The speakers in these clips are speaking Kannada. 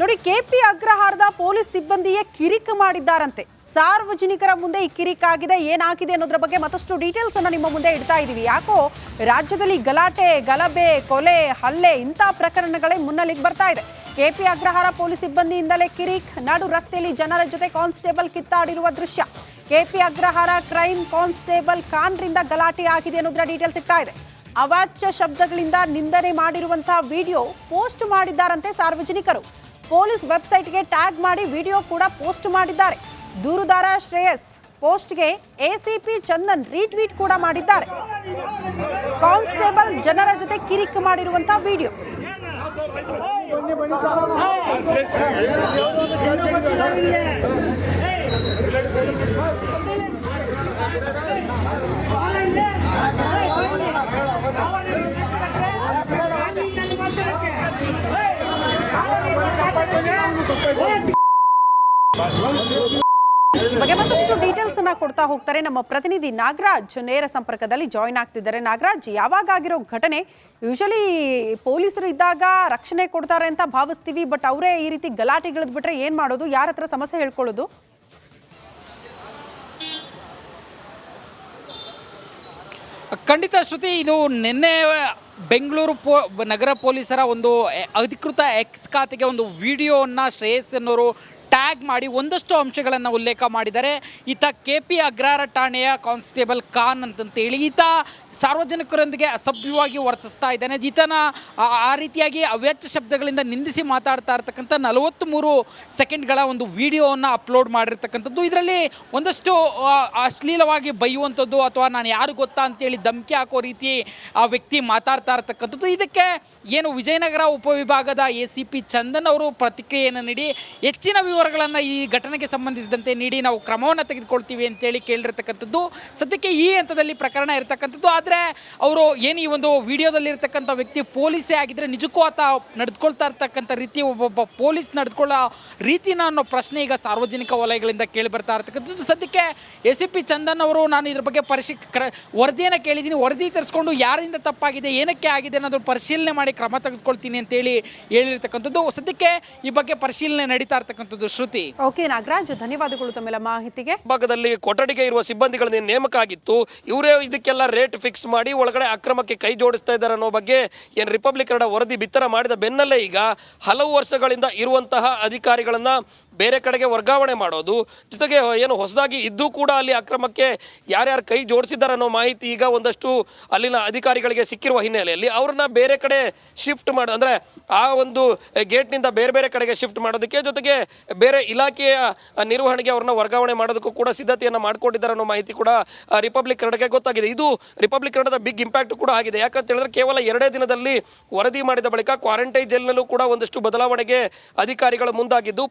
ನೋಡಿ ಕೆಪಿ ಅಗ್ರಹಾರದ ಪೊಲೀಸ್ ಸಿಬ್ಬಂದಿಯೇ ಕಿರಿಕ್ ಮಾಡಿದ್ದಾರಂತೆ. ಸಾರ್ವಜನಿಕರ ಮುಂದೆ ಈ ಕಿರಿಕ್ ಆಗಿದೆ, ಏನಾಗಿದೆ ಅನ್ನೋದ್ರ ಬಗ್ಗೆ ಮತ್ತಷ್ಟು ಡೀಟೇಲ್ಸ್ ಅನ್ನ ನಿಮ್ಮ ಮುಂದೆ ಇಡ್ತಾ ಇದೀವಿ. ಯಾಕೋ ರಾಜ್ಯದಲ್ಲಿ ಗಲಾಟೆ, ಗಲಭೆ, ಕೊಲೆ, ಹಲ್ಲೆ ಇಂಥ ಪ್ರಕರಣಗಳೇ ಮುನ್ನೆಲೆಗೆ ಬರ್ತಾ ಇದೆ. ಕೆಪಿ ಅಗ್ರಹಾರ ಪೊಲೀಸ್ ಸಿಬ್ಬಂದಿಯಿಂದಲೇ ಕಿರಿಕ್, ನಡು ರಸ್ತೆಯಲ್ಲಿ ಜನರ ಜೊತೆ ಕಾನ್ಸ್ಟೇಬಲ್ ಕಿತ್ತಾಡಿರುವ ದೃಶ್ಯ. ಕೆಪಿ ಅಗ್ರಹಾರ ಕ್ರೈಮ್ ಕಾನ್ಸ್ಟೇಬಲ್ ಖಾನ್ರಿಂದ ಗಲಾಟೆ ಆಗಿದೆ ಅನ್ನೋದ್ರ ಡೀಟೇಲ್ ಸಿಗ್ತಾ ಇದೆ. ಅವಾಚ್ಯ ಶಬ್ದಗಳಿಂದ ನಿಂದನೆ ಮಾಡಿರುವಂತಹ ವಿಡಿಯೋ ಪೋಸ್ಟ್ ಮಾಡಿದ್ದಾರಂತೆ ಸಾರ್ವಜನಿಕರು. ಪೊಲೀಸ್ ವೆಬ್ಸೈಟ್ಗೆ ಟ್ಯಾಗ್ ಮಾಡಿ ವಿಡಿಯೋ ಕೂಡ ಪೋಸ್ಟ್ ಮಾಡಿದ್ದಾರೆ. ದೂರುದಾರ ಶ್ರೇಯಸ್ ಪೋಸ್ಟ್ಗೆ ಎಸಿಪಿ ಚಂದನ್ ರೀಟ್ವೀಟ್ ಕೂಡ ಮಾಡಿದ್ದಾರೆ. ಕಾನ್ಸ್ಟೇಬಲ್ ಜನರ ಜೊತೆ ಕಿರಿಕ್ ಮಾಡಿರುವಂತಹ ವಿಡಿಯೋ. ಬಗ್ಗೆ ಮತ್ತಷ್ಟು ಡೀಟೇಲ್ಸ್ ಅನ್ನ ಕೊಡ್ತಾ ಹೋಗ್ತಾರೆ. ನಮ್ಮ ಪ್ರತಿನಿಧಿ ನಾಗರಾಜ್ ನೇರ ಸಂಪರ್ಕದಲ್ಲಿ ಜಾಯಿನ್ ಆಗ್ತಿದ್ದಾರೆ. ನಾಗರಾಜ್ ಯಾವಾಗ ಆಗಿರೋ ಘಟನೆ ಯೂಶಲಿ ಪೊಲೀಸರು ಇದ್ದಾಗ ರಕ್ಷಣೆ ಕೊಡ್ತಾರೆ ಅಂತ ಭಾವಿಸ್ತೀವಿ ಬಟ್ ಅವರೇ ಈ ರೀತಿ ಗಲಾಟೆಗಳದ್ ಬಿಟ್ರೆ ಏನ್ ಮಾಡೋದು? ಯಾರ ಹತ್ರ ಸಮಸ್ಯೆ ಹೇಳ್ಕೊಳ್ಳೋದು? ಖಂಡಿತ ಶ್ರುತಿ, ಇದು ನಿನ್ನೆ ಬೆಂಗಳೂರು ಪೋ ನಗರ ಪೊಲೀಸರ ಒಂದು ಅಧಿಕೃತ ಎಕ್ಸ್ ಖಾತೆಗೆ ಒಂದು ವಿಡಿಯೋವನ್ನು ಶ್ರೇಯಸ್ ಅನ್ನೋರು ಟ್ಯಾಗ್ ಮಾಡಿ ಒಂದಷ್ಟು ಅಂಶಗಳನ್ನು ಉಲ್ಲೇಖ ಮಾಡಿದ್ದಾರೆ ಈತ ಕೆ ಪಿ ಅಗ್ರಾರ ಠಾಣೆಯ ಕಾನ್ಸ್ಟೇಬಲ್ ಖಾನ್ ಅಂತಂತೇಳಿ ಈತ ಸಾರ್ವಜನಿಕರೊಂದಿಗೆ ಅಸಭ್ಯವಾಗಿ ವರ್ತಿಸ್ತಾ ಇದ್ದಾನೆ. ಈತನ ಆ- ರೀತಿಯಾಗಿ ಅವ್ಯಾಚ್ಯ ಶಬ್ದಗಳಿಂದ ನಿಂದಿಸಿ ಮಾತಾಡ್ತಾ ಇರ್ತಕ್ಕಂಥ ನಲವತ್ತ್ಮೂರು ಸೆಕೆಂಡ್ಗಳ ಒಂದು ವಿಡಿಯೋವನ್ನು ಅಪ್ಲೋಡ್ ಮಾಡಿರ್ತಕ್ಕಂಥದ್ದು. ಇದರಲ್ಲಿ ಒಂದಷ್ಟು ಅಶ್ಲೀಲವಾಗಿ ಬೈಯುವಂಥದ್ದು ಅಥವಾ ನಾನು ಯಾರು ಗೊತ್ತಾ ಅಂತೇಳಿ ಧಮಕಿ ಹಾಕೋ ರೀತಿ ಆ ವ್ಯಕ್ತಿ ಮಾತಾಡ್ತಾ ಇರ್ತಕ್ಕಂಥದ್ದು. ಇದಕ್ಕೆ ಏನು ವಿಜಯನಗರ ಉಪವಿಭಾಗದ ಎ ಸಿ ಪಿ ಚಂದನ್ ಅವರು ಪ್ರತಿಕ್ರಿಯೆಯನ್ನು ನೀಡಿ, ಹೆಚ್ಚಿನ ವಿವರಗಳನ್ನು ಈ ಘಟನೆಗೆ ಸಂಬಂಧಿಸಿದಂತೆ ನೀಡಿ ನಾವು ಕ್ರಮವನ್ನು ತೆಗೆದುಕೊಳ್ತೀವಿ ಅಂತೇಳಿ ಕೇಳಿರ್ತಕ್ಕಂಥದ್ದು. ಸದ್ಯಕ್ಕೆ ಈ ಹಂತದಲ್ಲಿ ಪ್ರಕರಣ ಇರತಕ್ಕಂಥದ್ದು. ಆದರೆ ಅವರು ಏನು ಈ ಒಂದು ವಿಡಿಯೋದಲ್ಲಿ ಇರ್ತಕ್ಕಂಥ ವ್ಯಕ್ತಿ ಪೊಲೀಸೇ ಆಗಿದ್ರೆ ನಿಜಕ್ಕೂ ಆತ ನಡೆದುಕೊಳ್ತಾ ಇರ್ತಕ್ಕಂಥ ರೀತಿ ಒಬ್ಬೊಬ್ಬ ಪೊಲೀಸ್ ನಡೆದುಕೊಳ್ಳೋ ರೀತಿನ ಅನ್ನೋ ಪ್ರಶ್ನೆ ಈಗ ಸಾರ್ವಜನಿಕ ವಲಯಗಳಿಂದ ಕೇಳಿ ಬರ್ತಾ ಇರ್ತಕ್ಕಂಥದ್ದು. ಸದ್ಯಕ್ಕೆ ಎ ಸಿ ಪಿ ಚಂದನ್ ಅವರು ನಾನು ಇದ್ರ ಬಗ್ಗೆ ಪರಿಶೀ ಕ್ರ ವರದಿಯನ್ನು ಕೇಳಿದ್ದೀನಿ. ವರದಿ ತರಿಸ್ಕೊಂಡು ಯಾರಿಂದ ತಪ್ಪಾಗಿದೆ, ಏನಕ್ಕೆ ಆಗಿದೆ ಅನ್ನೋದ್ರ ಪರಿಶೀಲನೆ ಮಾಡಿ ಕ್ರಮ ತೆಗೆದುಕೊಳ್ತೀನಿ ಅಂತೇಳಿ ಹೇಳಿರ್ತಕ್ಕಂಥದ್ದು. ಸದ್ಯಕ್ಕೆ ಈ ಬಗ್ಗೆ ಪರಿಶೀಲನೆ ನಡೀತಾ ಇರ್ತಕ್ಕಂಥದ್ದು. ಶ್ರುತಿ. ಓಕೆ ನಾಗರಾಜ್ ಧನ್ಯವಾದಗಳು ತಮ್ಮೆಲ್ಲ ಮಾಹಿತಿಗೆ. ಭಾಗದಲ್ಲಿ ಕೊಠಡಿಗೆ ಇರುವ ಸಿಬ್ಬಂದಿಗಳ ನೇಮಕ ಆಗಿತ್ತು ಇವರೇ ಇದಕ್ಕೆಲ್ಲ ರೇಟ್ ಫಿಕ್ಸ್ ಮಾಡಿ ಒಳಗಡೆ ಅಕ್ರಮಕ್ಕೆ ಕೈ ಜೋಡಿಸ್ತಾ ಇದ್ದಾರೆ ಅನ್ನೋ ಬಗ್ಗೆ ಏನು ರಿಪಬ್ಲಿಕ್ ಕನ್ನಡ ವರದಿ ಬಿತ್ತರ ಮಾಡಿದ ಬೆನ್ನಲ್ಲೇ ಈಗ ಹಲವು ವರ್ಷಗಳಿಂದ ಇರುವಂತಹ ಅಧಿಕಾರಿಗಳನ್ನ ಬೇರೆ ಕಡೆಗೆ ವರ್ಗಾವಣೆ ಮಾಡೋದು, ಜೊತೆಗೆ ಏನು ಹೊಸದಾಗಿ ಇದ್ದೂ ಕೂಡ ಅಲ್ಲಿ ಅಕ್ರಮಕ್ಕೆ ಯಾರ್ಯಾರು ಕೈ ಜೋಡಿಸಿದ್ದಾರೆ ಅನ್ನೋ ಮಾಹಿತಿ ಈಗ ಒಂದಷ್ಟು ಅಲ್ಲಿನ ಅಧಿಕಾರಿಗಳಿಗೆ ಸಿಕ್ಕಿರುವ ಹಿನ್ನೆಲೆಯಲ್ಲಿ ಅವ್ರನ್ನ ಬೇರೆ ಕಡೆ ಶಿಫ್ಟ್ ಮಾಡ, ಅಂದರೆ ಆ ಒಂದು ಗೇಟ್ನಿಂದ ಬೇರೆ ಬೇರೆ ಕಡೆಗೆ ಶಿಫ್ಟ್ ಮಾಡೋದಕ್ಕೆ, ಜೊತೆಗೆ ಬೇರೆ ಇಲಾಖೆಯ ನಿರ್ವಹಣೆಗೆ ಅವ್ರನ್ನ ವರ್ಗಾವಣೆ ಮಾಡೋದಕ್ಕೂ ಕೂಡ ಸಿದ್ಧತೆಯನ್ನು ಮಾಡಿಕೊಂಡಿದ್ದಾರೆ ಅನ್ನೋ ಮಾಹಿತಿ ಕೂಡ ರಿಪಬ್ಲಿಕ್ ಕನ್ನಡಕ್ಕೆ ಗೊತ್ತಾಗಿದೆ. ಇದು ರಿಪಬ್ಲಿಕ್ ಕನ್ನಡದ ಬಿಗ್ ಇಂಪ್ಯಾಕ್ಟ್ ಕೂಡ ಆಗಿದೆ. ಯಾಕಂತ ಹೇಳಿದ್ರೆ ಕೇವಲ ಎರಡೇ ದಿನದಲ್ಲಿ ವರದಿ ಮಾಡಿದ ಬಳಿಕ ಕ್ವಾರಂಟೈನ್ ಜೈಲ್ನಲ್ಲೂ ಕೂಡ ಒಂದಷ್ಟು ಬದಲಾವಣೆಗೆ ಅಧಿಕಾರಿಗಳು ಮುಂದಾಗಿದ್ದು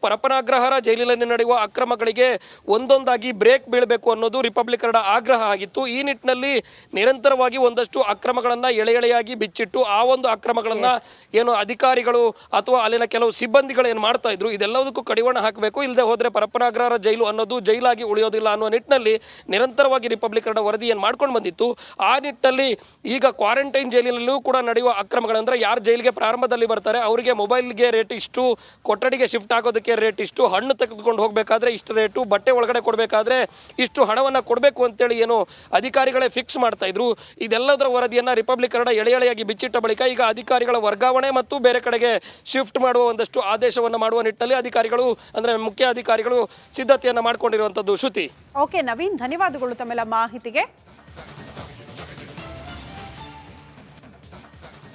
ಪರಪನಾಗ್ರಹಾರ ಜೈಲಿನಲ್ಲಿ ನಡೆಯುವ ಅಕ್ರಮಗಳಿಗೆ ಒಂದೊಂದಾಗಿ ಬ್ರೇಕ್ ಬೀಳಬೇಕು ಅನ್ನೋದು ರಿಪಬ್ಲಿಕ್ ಕನ್ನಡ ಆಗ್ರಹ ಆಗಿತ್ತು. ಈ ನಿಟ್ಟಿನಲ್ಲಿ ನಿರಂತರವಾಗಿ ಒಂದಷ್ಟು ಅಕ್ರಮಗಳನ್ನು ಎಳೆ ಎಳೆಯಾಗಿ ಬಿಚ್ಚಿಟ್ಟು ಆ ಒಂದು ಅಕ್ರಮಗಳನ್ನು ಏನು ಅಧಿಕಾರಿಗಳು ಅಥವಾ ಅಲ್ಲಿನ ಕೆಲವು ಸಿಬ್ಬಂದಿಗಳು ಏನು ಮಾಡ್ತಾ ಇದ್ರು ಇದೆಲ್ಲದಕ್ಕೂ ಕಡಿವಾಣ ಹಾಕಬೇಕು. ಇಲ್ಲದೆ ಹೋದರೆ ಪರಪನಾಗ್ರಹಾರ ಜೈಲು ಅನ್ನೋದು ಜೈಲಾಗಿ ಉಳಿಯೋದಿಲ್ಲ ಅನ್ನೋ ನಿಟ್ಟಿನಲ್ಲಿ ನಿರಂತರವಾಗಿ ರಿಪಬ್ಲಿಕ್ ಕನ್ನಡ ವರದಿ ಏನು ಮಾಡ್ಕೊಂಡು ಬಂದಿತ್ತು. ಆ ನಿಟ್ಟಿನಲ್ಲಿ ಈಗ ಕ್ವಾರಂಟೈನ್ ಜೈಲಿನಲ್ಲೂ ಕೂಡ ನಡೆಯುವ ಅಕ್ರಮಗಳಂದ್ರೆ ಯಾರು ಜೈಲಿಗೆ ಪ್ರಾರಂಭದಲ್ಲಿ ಬರ್ತಾರೆ ಅವರಿಗೆ ಮೊಬೈಲ್ಗೆ ರೇಟ್ ಇಷ್ಟು ಕೊಠಡಿಗೆ ಶಿಫ್ಟ್ ಆಗೋದಕ್ಕೆ ರೇಟ್ ಇಷ್ಟು ಹಣ್ಣು ತೆಗೆದುಕೊಂಡು ಹೋಗಬೇಕಾದ್ರೆ ಇಷ್ಟು ರೇಟು, ಬಟ್ಟೆ ಒಳಗಡೆ ಕೊಡಬೇಕಾದ್ರೆ ಇಷ್ಟು ಹಣವನ್ನು ಕೊಡಬೇಕು ಅಂತೇಳಿ ಏನು ಅಧಿಕಾರಿಗಳೇ ಫಿಕ್ಸ್ ಮಾಡ್ತಾ ಇದ್ರು. ಇದೆಲ್ಲದರ ವರದಿಯನ್ನು ರಿಪಬ್ಲಿಕ್ ಕನ್ನಡ ಎಳೆ ಬಿಚ್ಚಿಟ್ಟ ಬಳಿಕ ಈಗ ಅಧಿಕಾರಿಗಳ ವರ್ಗಾವಣೆ ಮತ್ತು ಬೇರೆ ಕಡೆಗೆ ಶಿಫ್ಟ್ ಮಾಡುವ ಒಂದಷ್ಟು ಆದೇಶವನ್ನು ಮಾಡುವ ನಿಟ್ಟಿನಲ್ಲಿ ಅಧಿಕಾರಿಗಳು, ಅಂದರೆ ಮುಖ್ಯ ಅಧಿಕಾರಿಗಳು ಸಿದ್ಧತೆಯನ್ನು ಮಾಡಿಕೊಂಡಿರುವಂಥದ್ದು ಶ್ರುತಿ. ಓಕೆ ನವೀನ್, ಧನ್ಯವಾದಗಳು ತಮ್ಮೆಲ್ಲ ಮಾಹಿತಿಗೆ.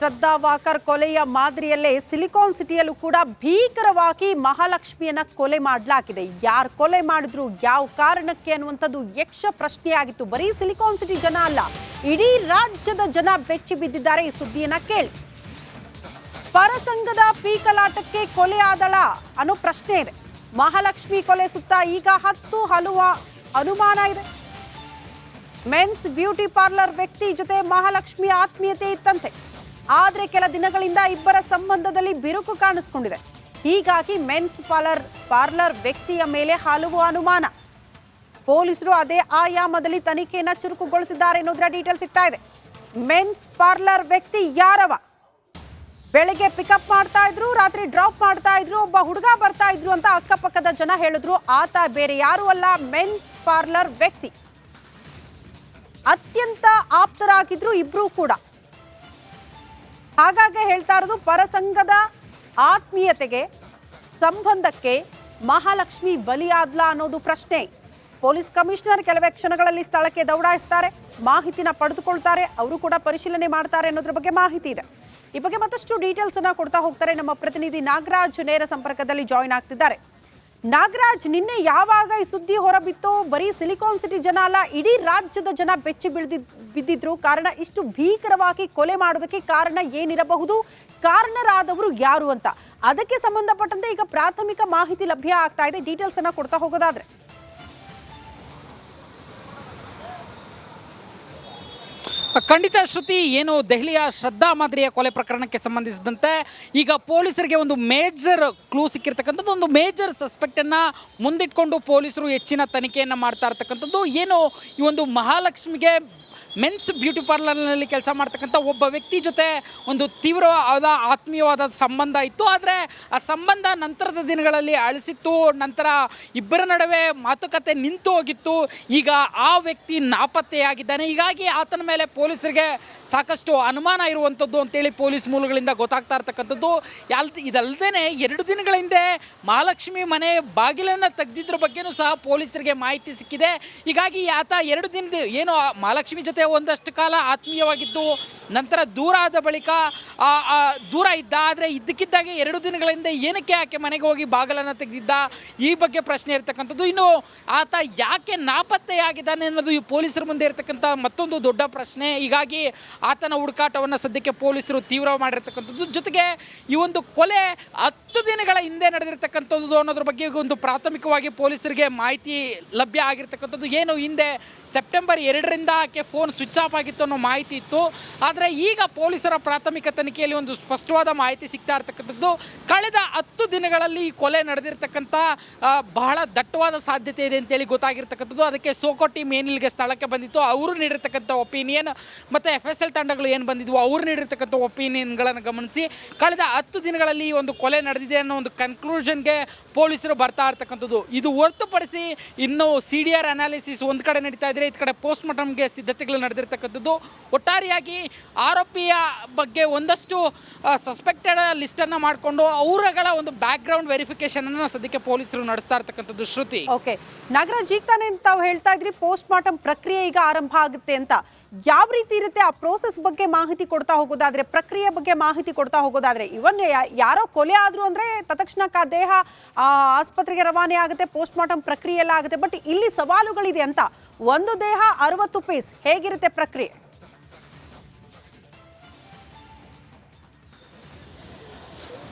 ಶ್ರದ್ಧಾ ವಾಕರ್ ಕೊಲೆಯ ಮಾದರಿಯಲ್ಲೇ ಸಿಲಿಕಾನ್ ಸಿಟಿಯಲ್ಲೂ ಕೂಡ ಭೀಕರವಾಗಿ ಮಹಾಲಕ್ಷ್ಮಿಯನ್ನ ಕೊಲೆ ಮಾಡಲಾಗಿದೆ. ಯಾರು ಕೊಲೆ ಮಾಡಿದ್ರು, ಯಾವ ಕಾರಣಕ್ಕೆ ಅನ್ನುವಂಥದ್ದು ಯಕ್ಷ ಪ್ರಶ್ನೆಯಾಗಿತ್ತು. ಬರೀ ಸಿಲಿಕಾನ್ ಸಿಟಿ ಜನ ಅಲ್ಲ, ಇಡೀ ರಾಜ್ಯದ ಜನ ಬೆಚ್ಚಿ ಬಿದ್ದಿದ್ದಾರೆ ಈ ಸುದ್ದಿಯನ್ನ ಕೇಳಿ. ಪರಸಂಗದ ಪೀಕಲಾಟಕ್ಕೆ ಕೊಲೆ ಆದಳ ಅನ್ನೋ ಪ್ರಶ್ನೆ ಇದೆ. ಮಹಾಲಕ್ಷ್ಮಿ ಕೊಲೆ ಸುತ್ತ ಈಗ ಹತ್ತು ಹಲುವ ಅನುಮಾನ ಇದೆ. ಮೆನ್ಸ್ ಬ್ಯೂಟಿ ಪಾರ್ಲರ್ ವ್ಯಕ್ತಿ ಜೊತೆ ಮಹಾಲಕ್ಷ್ಮಿ ಆತ್ಮೀಯತೆ ಇತ್ತಂತೆ. ಆದ್ರೆ ಕೆಲ ದಿನಗಳಿಂದ ಇಬ್ಬರ ಸಂಬಂಧದಲ್ಲಿ ಬಿರುಕು ಕಾಣಿಸ್ಕೊಂಡಿದೆ. ಹೀಗಾಗಿ ಮೆನ್ಸ್ ಪಾರ್ಲರ್ ಪಾರ್ಲರ್ ವ್ಯಕ್ತಿಯ ಮೇಲೆ ಹಲವು ಅನುಮಾನ. ಪೊಲೀಸರು ಅದೇ ಆಯಾಮದಲ್ಲಿ ತನಿಖೆಯನ್ನ ಚುರುಕುಗೊಳಿಸಿದ್ದಾರೆ ಅನ್ನೋದರ ಡೀಟೇಲ್ ಸಿಗ್ತಾ ಇದೆ. ಮೆನ್ಸ್ ಪಾರ್ಲರ್ ವ್ಯಕ್ತಿ ಯಾರವ? ಬೆಳಿಗ್ಗೆ ಪಿಕಪ್ ಮಾಡ್ತಾ ಇದ್ರು, ರಾತ್ರಿ ಡ್ರಾಪ್ ಮಾಡ್ತಾ ಇದ್ರು, ಒಬ್ಬ ಹುಡುಗ ಬರ್ತಾ ಇದ್ರು ಅಂತ ಅಕ್ಕಪಕ್ಕದ ಜನ ಹೇಳಿದ್ರು. ಆತ ಬೇರೆ ಯಾರು ಅಲ್ಲ, ಮೆನ್ಸ್ ಪಾರ್ಲರ್ ವ್ಯಕ್ತಿ. ಅತ್ಯಂತ ಆಪ್ತರಾಗಿದ್ರು ಇಬ್ರು ಕೂಡ. ಹಾಗಾಗಿ ಹೇಳ್ತಾ ಇರೋದು ಪರಸಂಗದ ಆತ್ಮೀಯತೆಗೆ ಸಂಬಂಧಕ್ಕೆ ಮಹಾಲಕ್ಷ್ಮಿ ಬಲಿಯಾದ್ಲಾ ಅನ್ನೋದು ಪ್ರಶ್ನೆ. ಪೊಲೀಸ್ ಕಮಿಷನರ್ ಕೆಲವೇ ಕ್ಷಣಗಳಲ್ಲಿ ಸ್ಥಳಕ್ಕೆ ದೌಡಾಯಿಸ್ತಾರೆ, ಮಾಹಿತಿನ ಪಡೆದುಕೊಳ್ತಾರೆ, ಅವರು ಕೂಡ ಪರಿಶೀಲನೆ ಮಾಡ್ತಾರೆ ಅನ್ನೋದ್ರ ಬಗ್ಗೆ ಮಾಹಿತಿ ಇದೆ. ಈ ಬಗ್ಗೆ ಮತ್ತಷ್ಟು ಡೀಟೇಲ್ಸ್ ಅನ್ನ ಕೊಡ್ತಾ ಹೋಗ್ತಾರೆ ನಮ್ಮ ಪ್ರತಿನಿಧಿ ನಾಗರಾಜ್ ನೇರ ಸಂಪರ್ಕದಲ್ಲಿ ಜಾಯಿನ್ ಆಗ್ತಿದ್ದಾರೆ. ನಾಗರಾಜ್, ನಿನ್ನೆ ಯಾವಾಗ ಈ ಸುದ್ದಿ ಹೊರಬಿತ್ತೋ, ಬರೀ ಸಿಲಿಕಾನ್ ಸಿಟಿ ಜನ ಅಲ್ಲ, ಇಡೀ ರಾಜ್ಯದ ಜನ ಬೆಚ್ಚಿ ಬೀಳ್ದಿದ್ ಬಿದ್ದಿದ್ರು. ಕಾರಣ, ಇಷ್ಟು ಭೀಕರವಾಗಿ ಕೊಲೆ ಮಾಡೋದಕ್ಕೆ ಕಾರಣ ಏನಿರಬಹುದು? ಕಾರಣರಾದವರು ಯಾರು ಅಂತ. ಅದಕ್ಕೆ ಸಂಬಂಧಪಟ್ಟಂತೆ ಈಗ ಪ್ರಾಥಮಿಕ ಮಾಹಿತಿ ಲಭ್ಯ ಆಗ್ತಾ ಇದೆ. ಡೀಟೇಲ್ಸ್ ಅನ್ನ ಕೊಡ್ತಾ ಹೋಗೋದಾದ್ರೆ. ಖಂಡಿತ ಶ್ರುತಿ, ಏನು ದೆಹಲಿಯ ಶ್ರದ್ಧಾ ಮಾದರಿಯ ಕೊಲೆ ಪ್ರಕರಣಕ್ಕೆ ಸಂಬಂಧಿಸಿದಂತೆ ಈಗ ಪೊಲೀಸರಿಗೆ ಒಂದು ಮೇಜರ್ ಕ್ಲೂ ಸಿಕ್ಕಿರ್ತಕ್ಕಂಥದ್ದು, ಒಂದು ಮೇಜರ್ ಸಸ್ಪೆಕ್ಟನ್ನು ಮುಂದಿಟ್ಕೊಂಡು ಪೊಲೀಸರು ಹೆಚ್ಚಿನ ತನಿಖೆಯನ್ನು ಮಾಡ್ತಾ ಇರ್ತಕ್ಕಂಥದ್ದು. ಏನು ಈ ಒಂದು ಮಹಾಲಕ್ಷ್ಮಿಗೆ ಮೆನ್ಸ್ ಬ್ಯೂಟಿ ಪಾರ್ಲರ್ನಲ್ಲಿ ಕೆಲಸ ಮಾಡ್ತಕ್ಕಂಥ ಒಬ್ಬ ವ್ಯಕ್ತಿ ಜೊತೆ ಒಂದು ತೀವ್ರವಾದ ಆತ್ಮೀಯವಾದ ಸಂಬಂಧ ಇತ್ತು. ಆದರೆ ಆ ಸಂಬಂಧ ನಂತರದ ದಿನಗಳಲ್ಲಿ ಅಳಿಸಿತ್ತು. ನಂತರ ಇಬ್ಬರ ನಡುವೆ ಮಾತುಕತೆ ನಿಂತು ಹೋಗಿತ್ತು. ಈಗ ಆ ವ್ಯಕ್ತಿ ನಾಪತ್ತೆಯಾಗಿದ್ದಾನೆ. ಹೀಗಾಗಿ ಆತನ ಮೇಲೆ ಪೊಲೀಸರಿಗೆ ಸಾಕಷ್ಟು ಅನುಮಾನ ಇರುವಂಥದ್ದು ಅಂತೇಳಿ ಪೊಲೀಸ್ ಮೂಲಗಳಿಂದ ಗೊತ್ತಾಗ್ತಾ ಇರ್ತಕ್ಕಂಥದ್ದು. ಯಾಲ್ ಇದಲ್ಲದೇ ಎರಡು ದಿನಗಳ ಹಿಂದೆ ಮಹಾಲಕ್ಷ್ಮಿ ಮನೆ ಬಾಗಿಲನ್ನು ತೆಗೆದಿದ್ರ ಬಗ್ಗೆನೂ ಸಹ ಪೊಲೀಸರಿಗೆ ಮಾಹಿತಿ ಸಿಕ್ಕಿದೆ. ಹೀಗಾಗಿ ಆತ ಎರಡು ದಿನದ ಏನು ಮಹಾಲಕ್ಷ್ಮಿ ಜೊತೆ ಒಂದಷ್ಟು ಕಾಲ ಆತ್ಮೀಯವಾಗಿದ್ದು ನಂತರ ದೂರ ಆದ ಬಳಿಕ ದೂರ ಇದ್ದ, ಆದರೆ ಇದ್ದಕ್ಕಿದ್ದಾಗೆ ಎರಡು ದಿನಗಳ ಹಿಂದೆ ಏನಕ್ಕೆ ಆಕೆ ಮನೆಗೆ ಹೋಗಿ ಬಾಗಿಲನ್ನು ತೆಗೆದಿದ್ದ? ಈ ಬಗ್ಗೆ ಪ್ರಶ್ನೆ ಇರತಕ್ಕಂಥದ್ದು. ಇನ್ನು ಆತ ಯಾಕೆ ನಾಪತ್ತೆಯಾಗಿದ್ದಾನೆ ಅನ್ನೋದು ಈ ಪೊಲೀಸರ ಮುಂದೆ ಇರತಕ್ಕಂಥ ಮತ್ತೊಂದು ದೊಡ್ಡ ಪ್ರಶ್ನೆ. ಹೀಗಾಗಿ ಆತನ ಹುಡುಕಾಟವನ್ನು ಸದ್ಯಕ್ಕೆ ಪೊಲೀಸರು ತೀವ್ರ ಮಾಡಿರ್ತಕ್ಕಂಥದ್ದು. ಜೊತೆಗೆ ಈ ಒಂದು ಕೊಲೆ ಹತ್ತು ದಿನಗಳ ಹಿಂದೆ ನಡೆದಿರ್ತಕ್ಕಂಥದ್ದು ಅನ್ನೋದ್ರ ಬಗ್ಗೆ ಒಂದು ಪ್ರಾಥಮಿಕವಾಗಿ ಪೊಲೀಸರಿಗೆ ಮಾಹಿತಿ ಲಭ್ಯ ಆಗಿರ್ತಕ್ಕಂಥದ್ದು. ಏನು ಹಿಂದೆ ಸೆಪ್ಟೆಂಬರ್ ಎರಡರಿಂದ ಆಕೆ ಫೋನ್ ಸ್ವಿಚ್ ಆಫ್ ಆಗಿತ್ತು ಅನ್ನೋ ಮಾಹಿತಿ ಇತ್ತು. ಆದರೆ ಈಗ ಪೊಲೀಸರ ಪ್ರಾಥಮಿಕ ತನಿಖೆಯಲ್ಲಿ ಒಂದು ಸ್ಪಷ್ಟವಾದ ಮಾಹಿತಿ ಸಿಗ್ತಾ ಇರ್ತಕ್ಕಂಥದ್ದು. ಕಳೆದ ಹತ್ತು ದಿನಗಳಲ್ಲಿ ಈ ಕೊಲೆ ನಡೆದಿರ್ತಕ್ಕಂಥ ಬಹಳ ದಟ್ಟವಾದ ಸಾಧ್ಯತೆ ಇದೆ ಅಂತೇಳಿ ಗೊತ್ತಾಗಿರ್ತಕ್ಕಂಥದ್ದು. ಅದಕ್ಕೆ ಸೋಕೋ ಟೀಮ್ ಏನಿಲ್ಲಿಗೆ ಸ್ಥಳಕ್ಕೆ ಬಂದಿತ್ತು. ಅವರು ನೀಡಿರ್ತಕ್ಕಂಥ ಒಪಿನಿಯನ್ ಮತ್ತು ಎಫ್ ಎಸ್ ಎಲ್ ತಂಡಗಳು ಏನು ಬಂದಿದ್ವು, ಅವರು ನೀಡಿರ್ತಕ್ಕಂಥ ಒಪಿನಿಯನ್ಗಳನ್ನು ಗಮನಿಸಿ, ಕಳೆದ ಹತ್ತು ದಿನಗಳಲ್ಲಿ ಈ ಒಂದು ಕೊಲೆ ನಡೆದಿದೆ ಅನ್ನೋ ಒಂದು ಕನ್ಕ್ಲೂಷನ್ಗೆ ಪೊಲೀಸರು ಬರ್ತಾ ಇರ್ತಕ್ಕಂಥದ್ದು. ಇದು ಹೊರತುಪಡಿಸಿ ಇನ್ನು ಸಿ ಡಿ ಆರ್ ಅನಾಲಿಸಿಸ್ ಒಂದು ಕಡೆ ನಡೀತಾ ಇದ್ರೆ ಈ ಕಡೆ ಪೋಸ್ಟ್ಮಾರ್ಟಮ್ಗೆ ಸಿದ್ಧತೆಗಳು ನಡೆದಿರ್ತಕ್ಕಂಥದ್ದು. ಒಟ್ಟಾರೆಯಾಗಿ ಆರೋಪಿಯ ಬಗ್ಗೆ ಒಂದಷ್ಟು ಸಸ್ಪೆಕ್ಟೆಡ್ ಲಿಸ್ಟನ್ನು ಮಾಡಿಕೊಂಡು ಅವರಗಳ ಒಂದು ಬ್ಯಾಕ್ กรา ಂಡ್ ವೆರಿಫಿಕೇಶನ್ ಅನ್ನು ಸದ್ಯಕ್ಕೆ ಪೊಲೀಸರು ನಡೆಸ್ತಾ ಇರ್ತಕ್ಕಂಥದ್ದು ಶ್ರುತಿ. ಓಕೆ ನಾಗರಾಜ್, ಈಗ ತಾನೇ ತಾವು ಹೇಳ್ತಾ ಇದ್ರಿ ಪೋಸ್ಟ್ ಮಾರ್ಟಮ್ ಪ್ರಕ್ರಿಯೆ ಈಗ ಆರಂಭ ಆಗುತ್ತೆ ಅಂತ. ಯಾವ ರೀತಿ ಇರುತ್ತೆ ಆ ಪ್ರೋಸೆಸ್ ಬಗ್ಗೆ ಮಾಹಿತಿ ಕೊಡ್ತಾ ಹೋಗೋದಾದ್ರೆ, ಪ್ರಕ್ರಿಯೆ ಬಗ್ಗೆ ಮಾಹಿತಿ ಕೊಡ್ತಾ ಹೋಗೋದಾದ್ರೆ ಇವನ್ ಯಾರೋ ಕೊಲೆ ಆದ್ರೂ ಅಂದ್ರೆ ತತ್ಕ್ಷಣಕ್ಕೆ ಆ ದೇಹ ಆಸ್ಪತ್ರೆಗೆ ರವಾನೆ ಆಗುತ್ತೆ ಪೋಸ್ಟ್ ಮಾರ್ಟಮ್ ಪ್ರಕ್ರಿಯೆ ಎಲ್ಲ ಆಗುತ್ತೆ. ಬಟ್ ಇಲ್ಲಿ ಸವಾಲುಗಳಿದೆ ಅಂತ. ಒಂದು ದೇಹ, ಅರವತ್ತು ಪೀಸ್ ಹೇಗಿರುತ್ತೆ ಪ್ರಕ್ರಿಯೆ?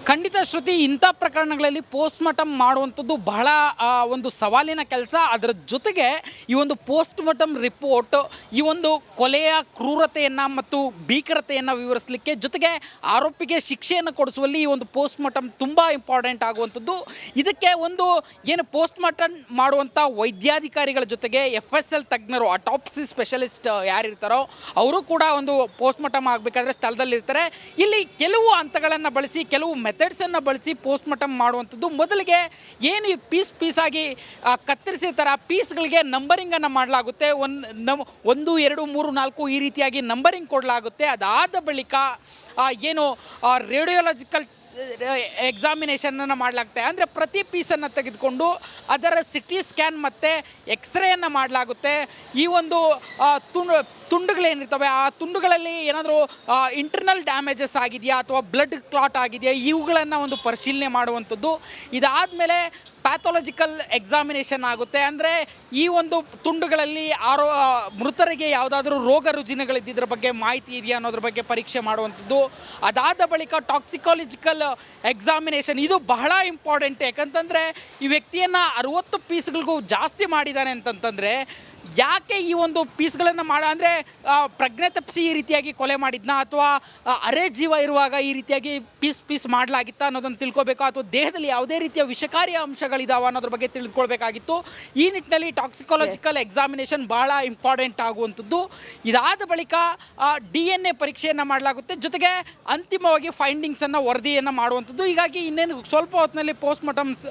ಖಂಡಿತ ಶ್ರುತಿ, ಇಂಥ ಪ್ರಕರಣಗಳಲ್ಲಿ ಪೋಸ್ಟ್ ಮಾರ್ಟಮ್ ಮಾಡುವಂಥದ್ದು ಬಹಳ ಒಂದು ಸವಾಲಿನ ಕೆಲಸ. ಅದರ ಜೊತೆಗೆ ಈ ಒಂದು ಪೋಸ್ಟ್ ಮಾರ್ಟಮ್ ರಿಪೋರ್ಟ್ ಈ ಒಂದು ಕೊಲೆಯ ಕ್ರೂರತೆಯನ್ನು ಮತ್ತು ಭೀಕರತೆಯನ್ನು ವಿವರಿಸಲಿಕ್ಕೆ ಜೊತೆಗೆ ಆರೋಪಿಗೆ ಶಿಕ್ಷೆಯನ್ನು ಕೊಡಿಸುವಲ್ಲಿ ಈ ಒಂದು ಪೋಸ್ಟ್ ಮಾರ್ಟಮ್ ತುಂಬ ಇಂಪಾರ್ಟೆಂಟ್ ಆಗುವಂಥದ್ದು. ಇದಕ್ಕೆ ಒಂದು ಏನು ಪೋಸ್ಟ್ ಮಾರ್ಟಮ್ ಮಾಡುವಂಥ ವೈದ್ಯಾಧಿಕಾರಿಗಳ ಜೊತೆಗೆ ಎಫ್ ಎಸ್ ಎಲ್ ತಜ್ಞರು ಅಟಾಪ್ಸಿ ಸ್ಪೆಷಲಿಸ್ಟ್ ಯಾರಿರ್ತಾರೋ, ಅವರು ಕೂಡ ಒಂದು ಪೋಸ್ಟ್ ಮಾರ್ಟಮ್ ಆಗಬೇಕಾದ್ರೆ ಸ್ಥಳದಲ್ಲಿರ್ತಾರೆ. ಇಲ್ಲಿ ಕೆಲವು ಹಂತಗಳನ್ನು ಬಳಸಿ, ಕೆಲವು ಮೆಥಡ್ಸನ್ನು ಬಳಸಿ ಪೋಸ್ಟ್ ಮಾರ್ಟಮ್ ಮಾಡುವಂಥದ್ದು. ಮೊದಲಿಗೆ ಏನು ಈ ಪೀಸ್ ಪೀಸಾಗಿ ಕತ್ತರಿಸಿದ ಆ ಪೀಸ್ಗಳಿಗೆ ನಂಬರಿಂಗನ್ನು ಮಾಡಲಾಗುತ್ತೆ. ಒಂದು ನಮ್, ಒಂದು, ಎರಡು, ಮೂರು, ನಾಲ್ಕು ಈ ರೀತಿಯಾಗಿ ನಂಬರಿಂಗ್ ಕೊಡಲಾಗುತ್ತೆ. ಅದಾದ ಬಳಿಕ ಏನು ರೇಡಿಯೋಲಾಜಿಕಲ್ ಎಕ್ಸಾಮಿನೇಷನನ್ನು ಮಾಡಲಾಗುತ್ತೆ ಅಂದರೆ ಪ್ರತಿ ಪೀಸನ್ನು ತೆಗೆದುಕೊಂಡು ಅದರ ಸಿಟಿ ಸ್ಕ್ಯಾನ್ ಮತ್ತು ಎಕ್ಸ್ರೇಯನ್ನು ಮಾಡಲಾಗುತ್ತೆ. ಈ ಒಂದು ತುಂಡು ತುಂಡುಗಳೇನಿರ್ತವೆ ಆ ತುಂಡುಗಳಲ್ಲಿ ಏನಾದರೂ ಇಂಟರ್ನಲ್ ಡ್ಯಾಮೇಜಸ್ ಆಗಿದೆಯಾ ಅಥವಾ ಬ್ಲಡ್ ಕ್ಲಾಟ್ ಆಗಿದೆಯಾ, ಇವುಗಳನ್ನು ಒಂದು ಪರಿಶೀಲನೆ ಮಾಡುವಂಥದ್ದು. ಇದಾದಮೇಲೆ ಪ್ಯಾಥಾಲಜಿಕಲ್ ಎಕ್ಸಾಮಿನೇಷನ್ ಆಗುತ್ತೆ. ಅಂದರೆ ಈ ಒಂದು ತುಂಡುಗಳಲ್ಲಿ ಆರೋ ಮೃತರಿಗೆ ಯಾವುದಾದ್ರೂ ರೋಗ ರುಜಿನಗಳಿದ್ದಿದ್ರ ಬಗ್ಗೆ ಮಾಹಿತಿ ಇದೆಯಾ ಅನ್ನೋದ್ರ ಬಗ್ಗೆ ಪರೀಕ್ಷೆ ಮಾಡುವಂಥದ್ದು. ಅದಾದ ಬಳಿಕ ಟಾಕ್ಸಿಕಾಲಜಿಕಲ್ ಎಕ್ಸಾಮಿನೇಷನ್ ಇದು ಬಹಳ ಇಂಪಾರ್ಟೆಂಟ್ ಯಾಕಂತಂದರೆ ಈ ವ್ಯಕ್ತಿಯನ್ನು ಅರುವತ್ತು ಪೀಸ್ಗಳಿಗೂ ಜಾಸ್ತಿ ಮಾಡಿದ್ದಾನೆ ಅಂತಂತಂದರೆ ಯಾಕೆ ಈ ಒಂದು ಪೀಸ್ಗಳನ್ನು ಮಾಡ ಅಂದರೆ ಪ್ರಜ್ಞೆ ತಪ್ಪಿಸಿ ಈ ರೀತಿಯಾಗಿ ಕೊಲೆ ಮಾಡಿದ್ನಾ ಅಥವಾ ಅರೆ ಜೀವ ಇರುವಾಗ ಈ ರೀತಿಯಾಗಿ ಪೀಸ್ ಪೀಸ್ ಮಾಡಲಾಗಿತ್ತಾ ಅನ್ನೋದನ್ನು ತಿಳ್ಕೊಬೇಕು? ಅಥವಾ ದೇಹದಲ್ಲಿ ಯಾವುದೇ ರೀತಿಯ ವಿಷಕಾರಿ ಅಂಶಗಳಿದ್ದಾವೆ ಅನ್ನೋದ್ರ ಬಗ್ಗೆ ತಿಳಿದುಕೊಳ್ಬೇಕಾಗಿತ್ತು. ಈ ನಿಟ್ಟಿನಲ್ಲಿ ಟಾಕ್ಸಿಕಾಲಜಿಕಲ್ ಎಕ್ಸಾಮಿನೇಷನ್ ಭಾಳ ಇಂಪಾರ್ಟೆಂಟ್ ಆಗುವಂಥದ್ದು. ಇದಾದ ಬಳಿಕ ಡಿ ಎನ್ ಎ ಪರೀಕ್ಷೆಯನ್ನು ಮಾಡಲಾಗುತ್ತೆ. ಜೊತೆಗೆ ಅಂತಿಮವಾಗಿ ಫೈಂಡಿಂಗ್ಸನ್ನು ವರದಿಯನ್ನು ಮಾಡುವಂಥದ್ದು. ಹೀಗಾಗಿ ಇನ್ನೇನು ಸ್ವಲ್ಪ ಹೊತ್ತಿನಲ್ಲಿ ಪೋಸ್ಟ್ ಮಾರ್ಟಮ್ಸ್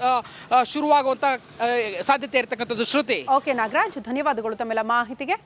ಶುರುವಾಗುವಂಥ ಸಾಧ್ಯತೆ ಇರತಕ್ಕಂಥದ್ದು. ಶ್ರುತಿ. ಓಕೆ ನಾಗರಾಜ್ ಧನ್ಯವಾದಗಳು ತಮ್ಮೆಲ್ಲ ಮಾಹಿತಿಗೆ